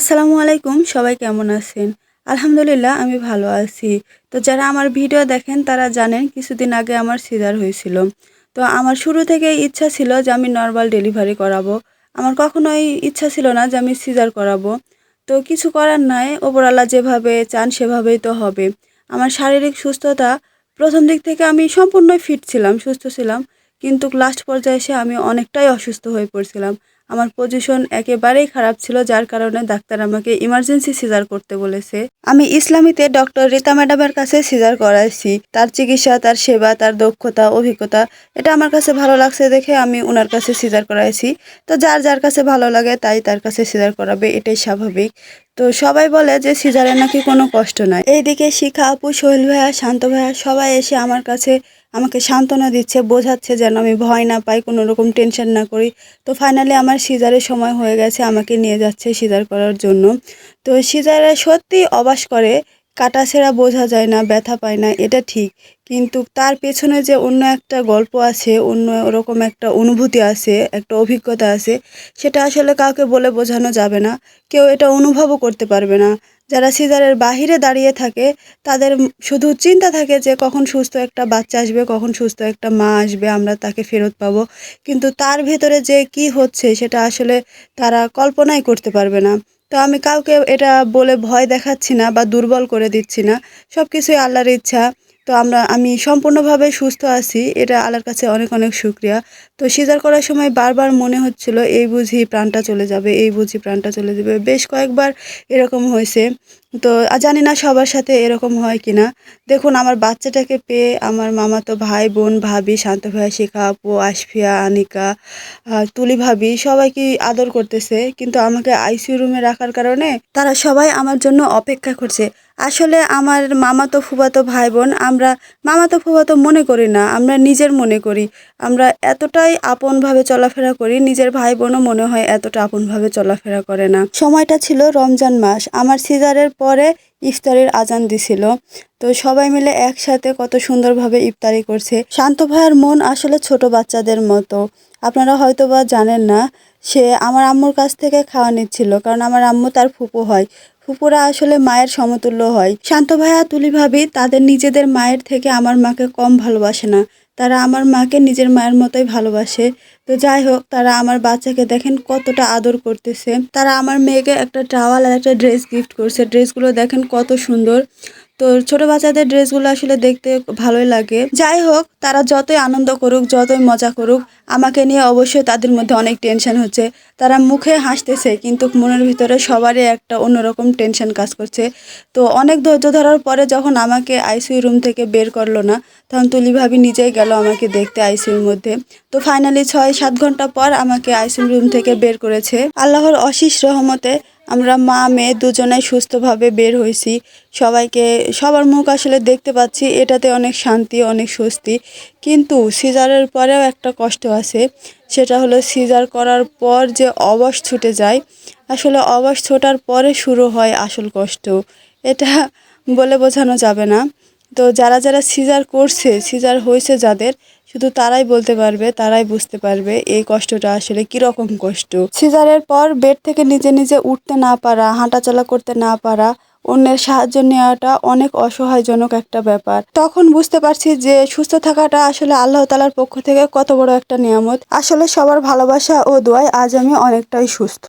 আসসালামু আলাইকুম, সবাই কেমন আছেন? আলহামদুলিল্লাহ, আমি ভালো আছি। তো যারা আমার ভিডিও দেখেন, তারা জানেন কিছুদিন আগে আমার সিজার হয়েছিল। তো আমার শুরু থেকে ইচ্ছা ছিল যে আমি নর্মাল ডেলিভারি করাবো। আমার কখনোই ইচ্ছা ছিল না যে আমি সিজার করাবো। তো কিছু করার নাই, ওপরওয়ালা যেভাবে চান সেভাবেই তো হবে। আমার শারীরিক সুস্থতা, প্রথম দিক থেকে আমি সম্পূর্ণই ফিট ছিলাম, সুস্থ ছিলাম। কিন্তু লাস্ট পর্যায়ে এসে আমি অনেকটাই অসুস্থ হয়ে পড়ছিলাম। আমার পজিশন একেবারেই খারাপ ছিল, যার কারণে ডাক্তার আমাকে ইমার্জেন্সি সিজার করতে বলেছে। আমি ইসলামীতে ডক্টর রীতা ম্যাডামের কাছে সিজার করাইছি। তার চিকিৎসা, তার সেবা, তার দক্ষতা, অভিজ্ঞতা, এটা আমার কাছে ভালো লাগছে দেখে আমি ওনার কাছে সিজার করাইছি। তো যার যার কাছে ভালো লাগে তাই তার কাছে সিজার করাবে, এটাই স্বাভাবিক। তো সবাই বলে যে সিজারে নাকি কোনো কষ্ট নাই। এইদিকে শিখা, আপু, সোহেল ভাইয়া, শান্ত ভাইয়া সবাই এসে আমার কাছে আমাকে সান্ত্বনা দিচ্ছে, বোঝাচ্ছে যেন আমি ভয় না পাই, কোনো রকম টেনশন না করি। তো ফাইনালি আমার সিজারের সময় হয়ে গেছে, আমাকে নিয়ে যাচ্ছে সিজার করার জন্য। তো সিজারে সত্যি অবাস করে, কাটা ছেঁড়া বোঝা যায় না, ব্যথা পায় না, এটা ঠিক। কিন্তু তার পেছনে যে অন্য একটা গল্প আছে, অন্য ওরকম একটা অনুভূতি আছে, একটা অভিজ্ঞতা আছে, সেটা আসলে কাউকে বলে বোঝানো যাবে না। কেউ এটা অনুভবও করতে পারবে না। যারা সিজারের বাহিরে দাঁড়িয়ে থাকে, তাদের শুধু চিন্তা থাকে যে কখন সুস্থ একটা বাচ্চা আসবে, কখন সুস্থ একটা মা আসবে, আমরা তাকে ফেরত পাবো। কিন্তু তার ভেতরে যে কি হচ্ছে, সেটা আসলে তারা কল্পনাই করতে পারবে না। তো আমি কাউকে এটা বলে ভয় দেখাচ্ছি না বা দুর্বল করে দিচ্ছি না। সব কিছুই আল্লাহর ইচ্ছা। তো আমরা, আমি সম্পূর্ণভাবে সুস্থ আছি। এটা আল্লাহর কাছে অনেক অনেক শুক্রিয়া। তো সিজার করার সময় বারবার মনে হচ্ছিল, এই বুঝি প্রাণটা চলে যাবে, এই বুঝি প্রাণটা চলে যাবে। বেশ কয়েকবার এরকম হয়েছে। তো জানি না সবার সাথে এরকম হয় কি না দেখুন, আমার বাচ্চাটাকে পেয়ে আমার মামাতো ভাই, বোন, ভাবি, শান্ত ভাইয়া শিখা আপু, আশফিয়া, আনিকা তুলি ভাবি, সবাইকে আদর করতেছে। কিন্তু আমাকে আইসিইউ রুমে রাখার কারণে তারা সবাই আমার জন্য অপেক্ষা করছে। আসলে আমার মামাতো ফুফাতো ভাই বোন আমরা মামাতো ফুফাতো মনে করি না, আমরা নিজের মনে করি। আমরা এতটাই আপনভাবে চলাফেরা করি, নিজের ভাই বোনও মনে হয় এতটা আপনভাবে চলাফেরা করে না। সময়টা ছিল রমজান মাস, আমার সিজারের পরে ইফতারির আজান দিছিল। তো সবাই মিলে একসাথে কত সুন্দরভাবে ইফতারি করছে। শান্ত ভাইয়ের মন আসলে ছোট বাচ্চাদের মতো। আপনারা হয়তো বা জানেন না, সে আমার আম্মুর কাছ থেকে খাওয়া নিচ্ছিল, কারণ আমার আম্মু তার ফুপু হয়। ফুপুরা আসলে মায়ের সমতুল্য হয়। শান্ত ভাইয়া তুলি ভাবি, তাদের নিজেদের মায়ের থেকে আমার মাকে কম ভালোবাসে না। তারা আমার মাকে নিজের মায়ের মতোই ভালোবাসে। তো যাই হোক, তারা আমার বাচ্চাকে দেখেন কতটা আদর করতেছে। তারা আমার মেয়েকে একটা টাওয়াল আর একটা ড্রেস গিফট করছে। ড্রেসগুলো দেখেন কত সুন্দর। তো ছোট বাচ্চাদের ড্রেসগুলো আসলে দেখতে ভালোই লাগে। যাই হোক, তারা যতই আনন্দ করুক, যতই মজা করুক, আমাকে নিয়ে অবশ্যই তাদের মধ্যে অনেক টেনশন হচ্ছে। তারা মুখে হাসতেছে, কিন্তু মনের ভিতরে সবারই একটা অন্যরকম টেনশন কাজ করছে। তো অনেক ধৈর্য ধরার পরে যখন আমাকে আইসিইউ রুম থেকে বের করল না, তখন তুলি ভাবি নিজেই গেল। আমাকে দেখতে আইসিইউর মধ্যে। তো ফাইনালি ছয়, সাত ঘণ্টা পর আমাকে আইসিইউ রুম থেকে বের করেছে। আল্লাহর অশিস রহমতে আমরা মা, মেয়ে দুজনেই সুস্থভাবে বের হয়েছি। সবাইকে, সবার মুখ আসলে দেখতে পাচ্ছি, এটাতে অনেক শান্তি, অনেক স্বস্তি। কিন্তু সিজারের পরেও একটা কষ্ট আছে, সেটা হলো সিজার করার পর যে অবশ ছুটে যায়, আসলে অবশ ছোটার পরে শুরু হয় আসল কষ্ট। এটা বলে বোঝানো যাবে না। তো যারা যারা সিজার করছে, সিজার হয়েছে যাদের, শুধু তারাই বলতে পারবে, তারাই বুঝতে পারবে এই কষ্টটা আসলে কীরকম কষ্ট। সিজারের পর বেড থেকে নিজে নিজে উঠতে না পারা, হাঁটাচলা করতে না পারা, অন্যের সাহায্য নেওয়াটা অনেক অসহায়জনক একটা ব্যাপার। তখন বুঝতে পারছি যে সুস্থ থাকাটা আসলে আল্লাহ তালার পক্ষ থেকে কত বড় একটা নিয়ামত। আসলে সবার ভালোবাসা ও দোয়ায় আজ আমি অনেকটাই সুস্থ।